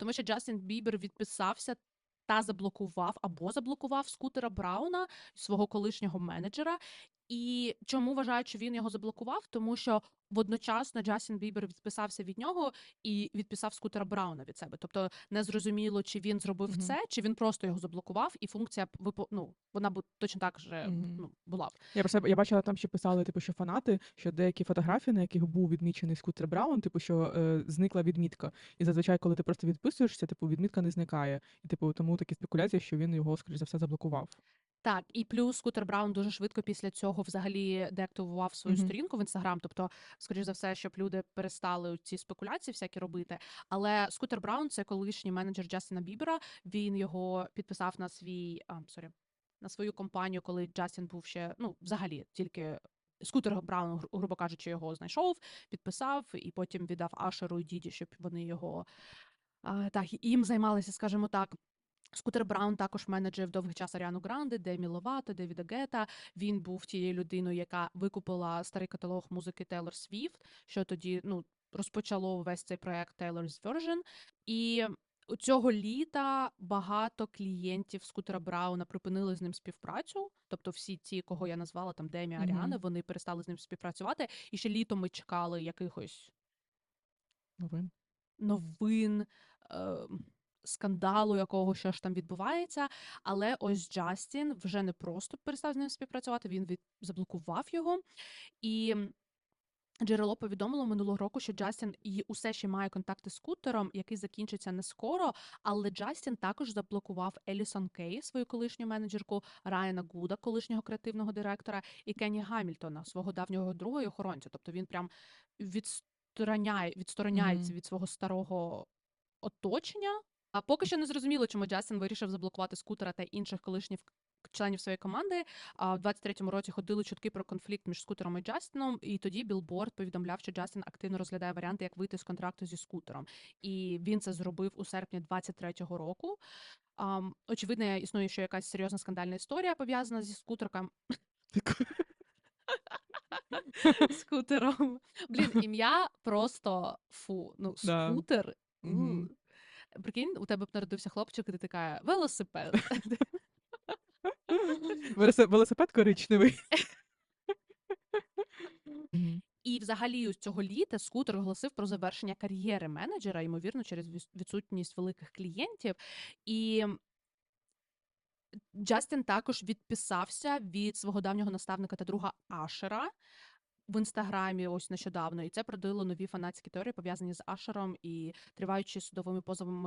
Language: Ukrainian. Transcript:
тому що Джастін Бібер відписався та заблокував або заблокував скутера Брауна, свого колишнього менеджера. І чому вважають, що він його заблокував? Тому що водночасно Джастін Бібер відписався від нього і відписав скутера Брауна від себе. Тобто не зрозуміло, чи він зробив Мгм. це, чи він просто його заблокував, і функція ну, вона б точно так же Мгм. ну, була. Я просто я бачила там, ще писали, типу, що фанати, що деякі фотографії, на яких був відмічений скутер Браун, типу, що е, зникла відмітка. І зазвичай, коли ти просто відписуєшся, типу, відмітка не зникає. І типу, тому такі спекуляції, що він його, скоріш за все, заблокував. Так, і плюс Скутер Браун дуже швидко після цього взагалі деактивував свою Мгм. сторінку в інстаграм. Тобто, скоріш за все, щоб люди перестали ці спекуляції всякі робити. Але Скутер Браун це колишній менеджер Джастіна Бібера. Він його підписав на свій а, сорі, на свою компанію, коли Джастін був ще ну, взагалі тільки. Скутер Браун, грубо кажучи, його знайшов, підписав, і потім віддав Ашеру і Діді, щоб вони його а, так, їм займалися, скажімо так. Скутер Браун також менеджер довгий час Аріану Гранде, Демі Ловато, Девіда Гета. Він був тією людиною, яка викупила старий каталог музики Тейлор Свіфт, що тоді ну, розпочало весь цей проект Taylor's Version. І у цього літа багато клієнтів скутера Брауна припинили з ним співпрацю. Тобто, всі ті, кого я назвала там Демі. Аріани, вони перестали з ним співпрацювати. І ще літом ми чекали якихось Новин. новин, е, скандалу, якого що ж там відбувається. Але ось Джастін вже не просто перестав з ним співпрацювати, він від... заблокував його. І джерело повідомило минулого року, що Джастін і усе ще має контакти з скутером, який закінчиться не скоро. Але Джастін також заблокував Елісон Кей, свою колишню менеджерку, Райана Гуда, колишнього креативного директора, і Кенні Гамільтона, свого давнього друга і охоронця. Тобто він прям відстороняє, відстороняється Мгм. від свого старого оточення. А поки що не зрозуміло, чому Джастін вирішив заблокувати скутера та інших колишніх членів своєї команди. А в 23-му році ходили чутки про конфлікт між скутером і Джастіном, і тоді Білборд повідомляв, що Джастін активно розглядає варіанти, як вийти з контракту зі скутером. І він це зробив у серпні 23-го року. Ам, очевидно, існує ще якась серйозна скандальна історія пов'язана зі скутерком. скутером. Блін, ім'я просто фу. Ну, скутер. Мгм. м. Прикинь, у тебе б народився хлопчик, і ти така велосипед. Велосипед коричневий. І взагалі ось цього літа скутер оголосив про завершення кар'єри менеджера, ймовірно, через відсутність великих клієнтів. І Джастін також відписався від свого давнього наставника та друга Ашера в інстаграмі ось нещодавно. І це продало нові фанатські теорії, пов'язані з Ашером і триваючи судовими позовами